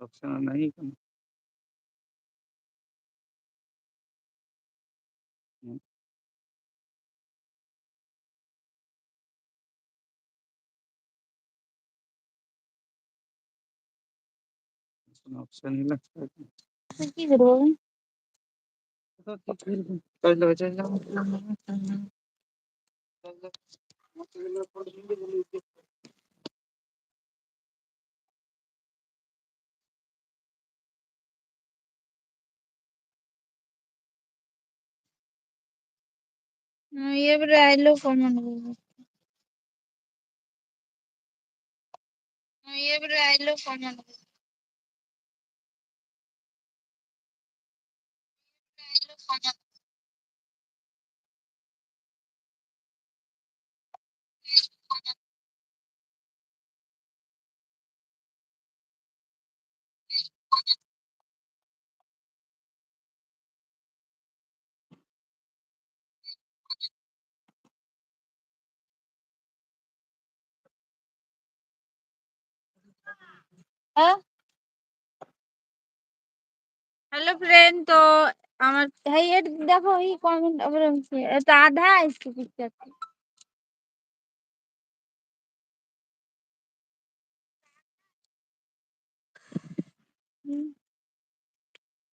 Option নাই কেন হুম। Option নিলে কি করব চলো চলো এবারে আইলো কমেন্ট করব এবারে আইলো কমেন্ট করব হ্যালো ফ্রেন্ড তো আমার হ্যাঁ এর দেখো এই কমেন্ট আবার হচ্ছে এটা আধা আসছে পিকচার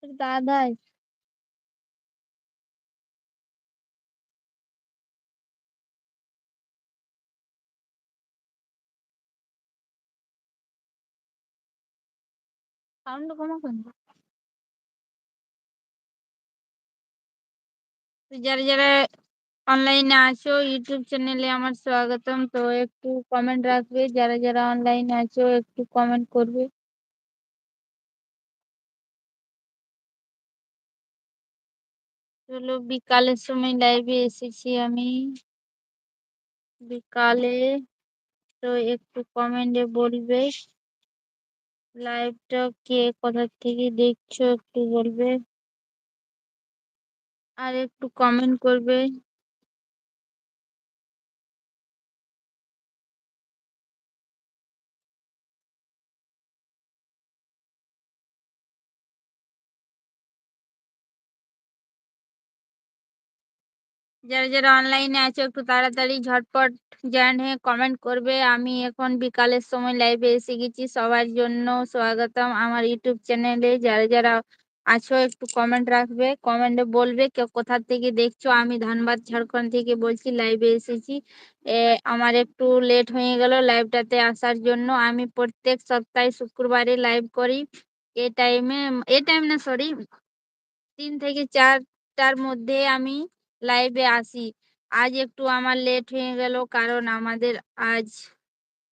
এটা আধা আসছে সাউন্ড কমা কেন তো যারা যারা অনলাইনে আছো ইউটিউব চ্যানেলে আমার স্বাগতম তো একটু কমেন্ট রাখবে যারা যারা অনলাইনে আছো একটু কমেন্ট করবে চলো বিকালের সময় লাইভে এসেছি আমি বিকালে তো একটু কমেন্টে বলবে লাইভটা কে কোথা থেকে দেখছ একটু বলবে? আর একটু কমেন্ট করবে। যারা যারা অনলাইনে আছো, একটু তাড়াতাড়ি ঝটপট জয়েন হয়ে কমেন্ট করবে। আমি এখন বিকালের সময় লাইভে এসে গেছি। সবার জন্য স্বাগতম আমার ইউটিউব চ্যানেলে যারা যারা আছো, একটু কমেন্ট রাখবে। কমেন্টে বলবে কেউ কোথা থেকে দেখছ। আমি ধানবাদ, ঝাড়খণ্ড থেকে বলছি লাইভে এসেছি। আমার একটু লেট হয়ে গেল লাইভটাতে আসার জন্য। আমি প্রত্যেক সপ্তাহে শুক্রবারে লাইভ করি। এ টাইমে এ টাইম না সরি তিন থেকে চারটার মধ্যে আমি লাইভে আসি। আজ একটু আমার লেট হয়ে গেল কারণ আমাদের আজ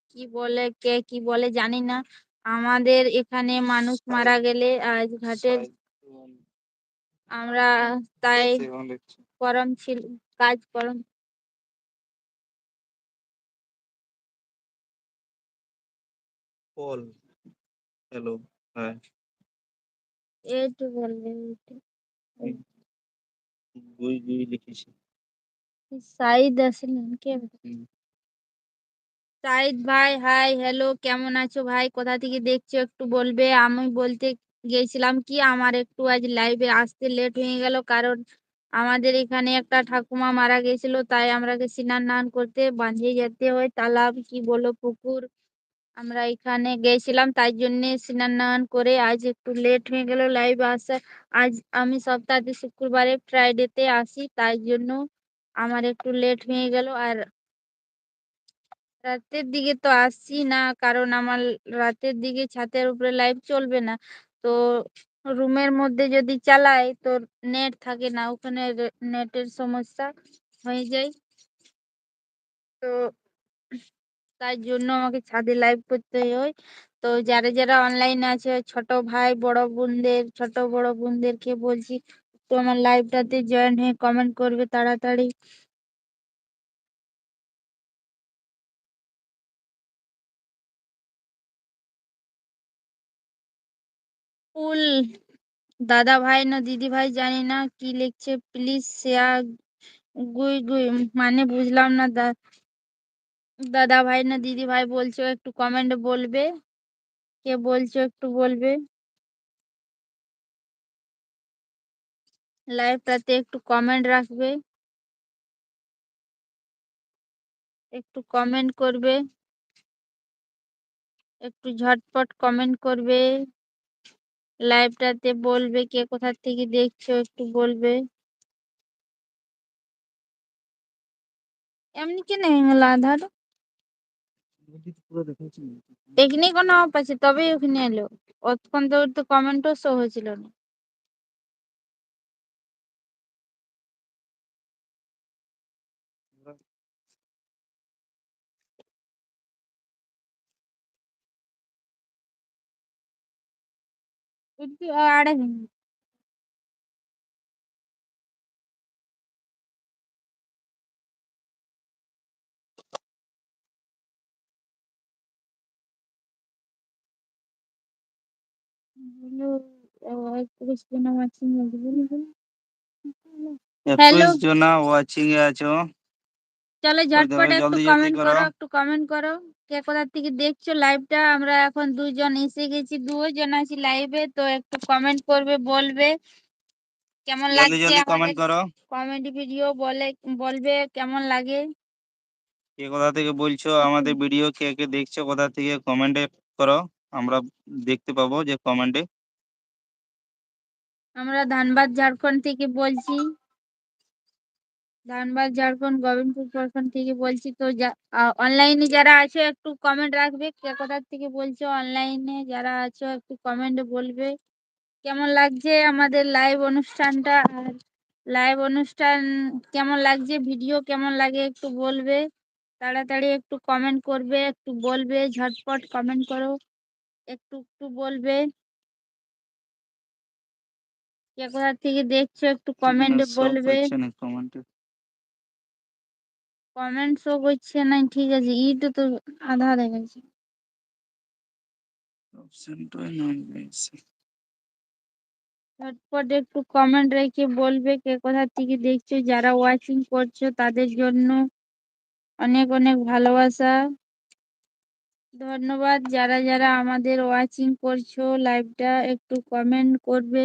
কি বলে কে কি বলে জানি না। আমাদের এখানে মানুষ মারা গেলে আজ ঘাটের আমরা তাই করম ছিল কাজ করম হ্যালো হ্যাঁ একটু বলবে একটু। গুই গুই লিখেছি। সাইদ আসলেন কে? হুম। সাইদ ভাই হাই হ্যালো কেমন আছো ভাই? কোথা থেকে দেখছ একটু বলবে? আমি বলতে গেছিলাম কি আমার একটু আজ লাইভে আসতে লেট হয়ে গেল কারণ আমাদের এখানে একটা ঠাকুমা মারা গেছিল তাই আমরাকে স্নান টান করতে বাঁধে যেতে হয় তালাব কি বলো পুকুর? আমরা এখানে গেছিলাম, তাই জন্য স্নান টান করে আজ একটু লেট হয়ে গেল লাইভ আসা। আজ আমি সপ্তাহে শুক্রবারে ফ্রাইডেতে আসি, তাই জন্য আমার একটু লেট হয়ে গেল। আর রাতের দিকে তো আসছি না, কারণ আমার রাতের দিকে ছাদের উপরে লাইভ চলবে না। তো রুমের মধ্যে যদি চালাই, তো নেট থাকে না, ওখানে নেটের সমস্যা হয়ে যায়। তো তাই জন্য আমাকে ছাদে লাইভ করতে হয়। তো যারা যারা অনলাইনে আছে ছোট ভাই, বড় বোনদের, ছোট, বড় বোনদেরকে বলছি তো আমার লাইভটাতে জয়েন হয়ে কমেন্ট করবে তাড়াতাড়ি। ফুল, দাদা ভাই না দিদি ভাই জানি না কি লিখছে প্লিজ শেয়ার গুই গুই মানে বুঝলাম না দাদা ভাই না দিদি ভাই বলছো, একটু কমেন্টে বলবে। কে বলছো একটু বলবে। লাইভটাতে একটু কমেন্ট রাখবে। একটু কমেন্ট করবে। একটু ঝটপট কমেন্ট করবে। লাইভটাতে বলবে কে কোথা থেকে দেখছ, একটু বলবে। এমনি কেন হয়ে গেল আধার কোনো অফ আছে তবেই ওখানে এলো। অতক্ষণ তো তো কমেন্টও শো হয়েছিল না। একটু আড়ে একুশ জনা ওয়াচিং এ আছো চলো ঝটপট একটু কমেন্ট করো। একটু কমেন্ট করো কে কোথা থেকে দেখছ লাইভটা আমরা এখন দুজন এসে গেছি দুজন আছি লাইভে তো একটু কমেন্ট করবে বলবে কেমন লাগছে কমেন্ট করো কমেডি ভিডিও বলে বলবে কেমন লাগে কে কোথা থেকে বলছো আমাদের ভিডিও কে কে দেখছ কোথা থেকে কমেন্টে করো আমরা দেখতে পাবো যে কমেন্টে আমরা ধানবাদ ঝাড়খণ্ড থেকে বলছি। ধানবাদ ঝাড়খণ্ড, গোবিন্দপুর প্রখণ্ড থেকে বলছি। তো অনলাইনে যারা আছো, একটু কমেন্ট রাখবে। কে কোথা থেকে বলছো? অনলাইনে যারা আছো, একটু কমেন্টে বলবে। কেমন লাগছে আমাদের লাইভ অনুষ্ঠানটা? আর লাইভ অনুষ্ঠান কেমন লাগছে? ভিডিও কেমন লাগে একটু বলবে। তাড়াতাড়ি একটু কমেন্ট করবে, একটু বলবে, ঝটপট কমেন্ট করো। একটু একটু বলবে? কে কোথা থেকে দেখছ? একটু কমেন্টে বলবে। কমেন্টে কমেন্ট শো করছে না ঠিক আছে। ইটা তো আধা অপশনটাই নয় গেছে ঝটপট একটু কমেন্ট রেখে বলবে কে কোথা থেকে দেখছ? যারা ওয়াচিং করছ তাদের জন্য অনেক অনেক ভালোবাসা। ধন্যবাদ। যারা যারা আমাদের ওয়াচিং করছ লাইভটা একটু কমেন্ট করবে।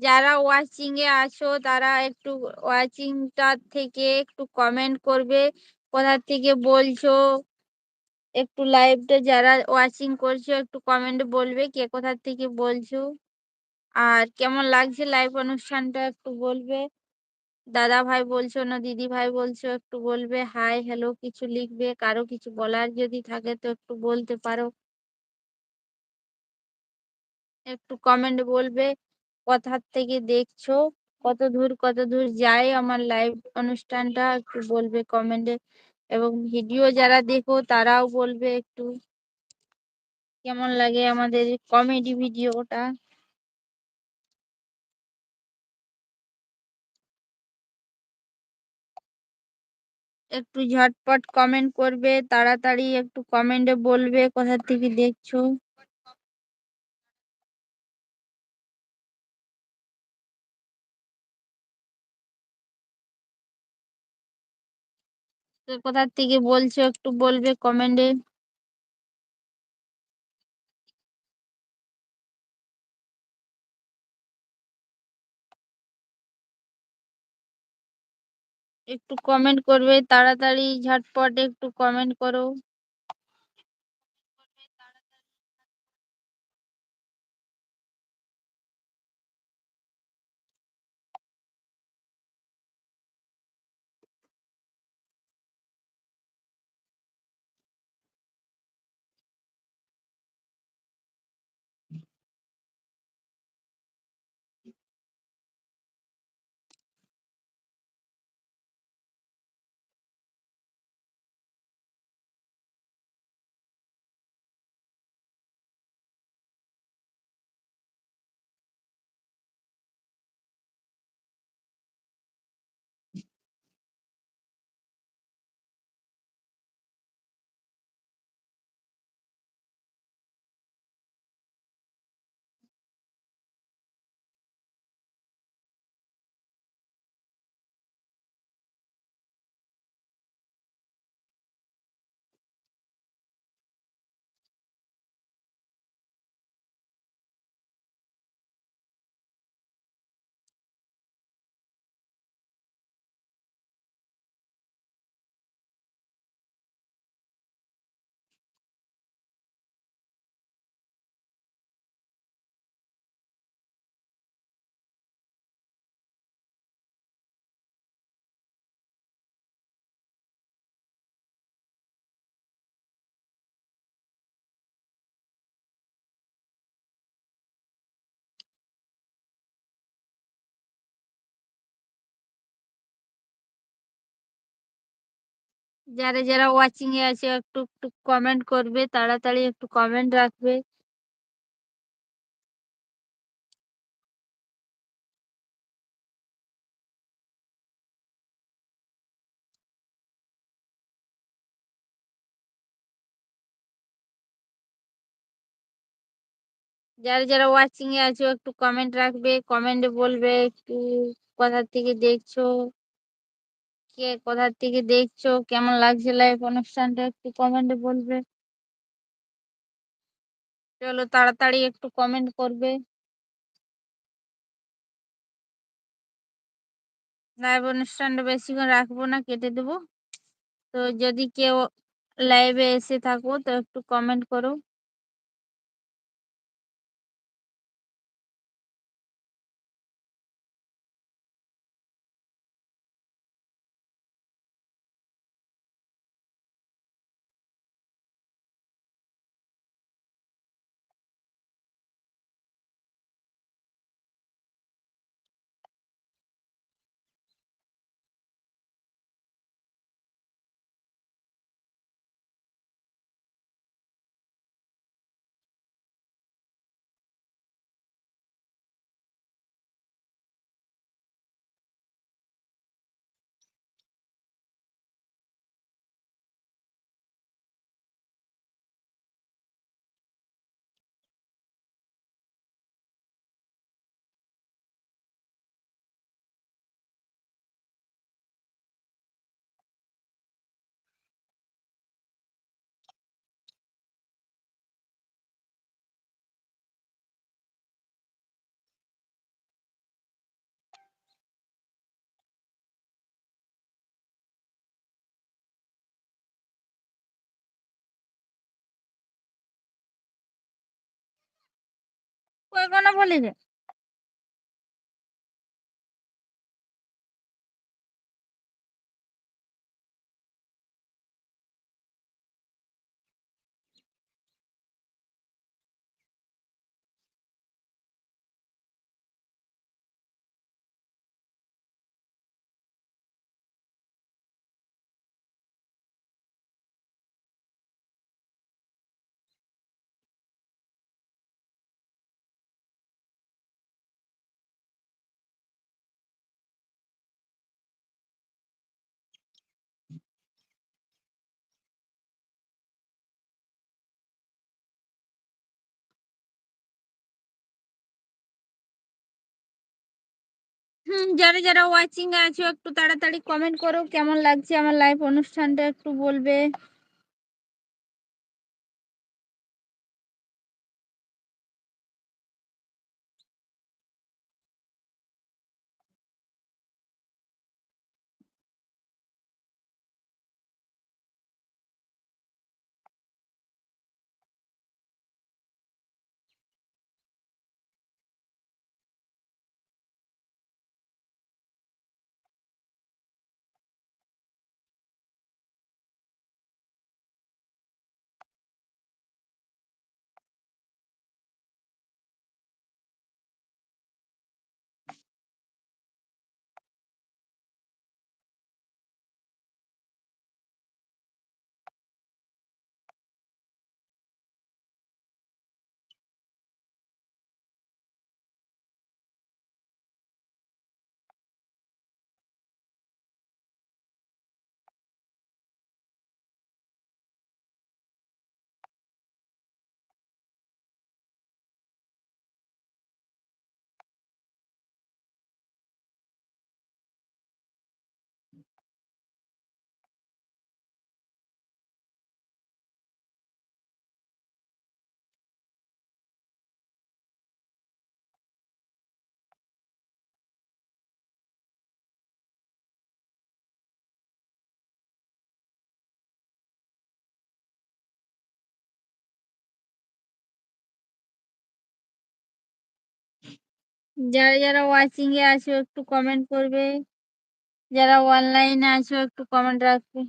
যারা ওয়াচিং এ আছো, তারা একটু ওয়াচিংটা থেকে একটু কমেন্ট করবে। কোথা থেকে বলছো? একটু লাইভটা যারা ওয়াচিং করছ, একটু কমেন্ট বলবে কে কোথা থেকে বলছো। আর কেমন লাগছে লাইভ অনুষ্ঠানটা একটু বলবে। দাদা ভাই বলছো না দিদি ভাই বলছো একটু বলবে। হাই হ্যালো কিছু লিখবে, কারও কিছু বলার যদি থাকে তো একটু বলতে পারো। একটু কমেন্ট বলবে। কোথা থেকে দেখছ? কত দূর কত দূর যায় আমার লাইভ অনুষ্ঠানটা? একটু বলবে কমেন্টে এবং ভিডিও যারা দেখো, তারাও বলবে একটু। কেমন লাগে আমাদের কমেডি ভিডিওটা একটু ঝটপট কমেন্ট করবে, তাড়াতাড়ি একটু কমেন্টে বলবে কোথা থেকে দেখছ। কোথা থেকে বলছো একটু বলবে কমেন্টে একটু কমেন্ট করবে তাড়াতাড়ি ঝটপট একটু কমেন্ট করো। যারা যারা ওয়াচিং এ আছে, একটু একটু কমেন্ট করবে, তাড়াতাড়ি একটু কমেন্ট রাখবে। যারা যারা ওয়াচিং এ আছো, একটু কমেন্ট রাখবে কমেন্টে বলবে একটু কোথা থেকে দেখছ। কে কোথা থেকে দেখছ? কেমন লাগছে লাইভ অনুষ্ঠানটা? একটু কমেন্টে বলবে। চলো তাড়াতাড়ি একটু কমেন্ট করবে। লাইভ অনুষ্ঠানটা বেশিক্ষণ রাখব না, কেটে দেবো। তো যদি কেউ লাইভে এসে থাকো, তো একটু কমেন্ট করো। কখনো বলিনি? হুম, যারা যারা ওয়াচিং এ আছো একটু তাড়াতাড়ি কমেন্ট করো, কেমন লাগছে আমার লাইভ অনুষ্ঠানটা একটু বলবে। যারা যারা ওয়াচিং এ আছো একটু কমেন্ট করবে। যারা অনলাইনে আছো একটু কমেন্ট রাখবে।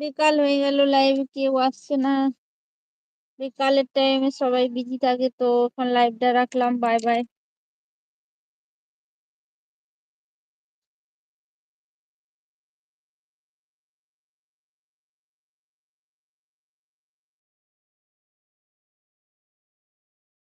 বিকাল হয়ে গেল লাইভে কেউ আসছে না। বিকালের টাইমে সবাই বিজি থাকে তো এখন লাইভটা রাখলাম বাই বাই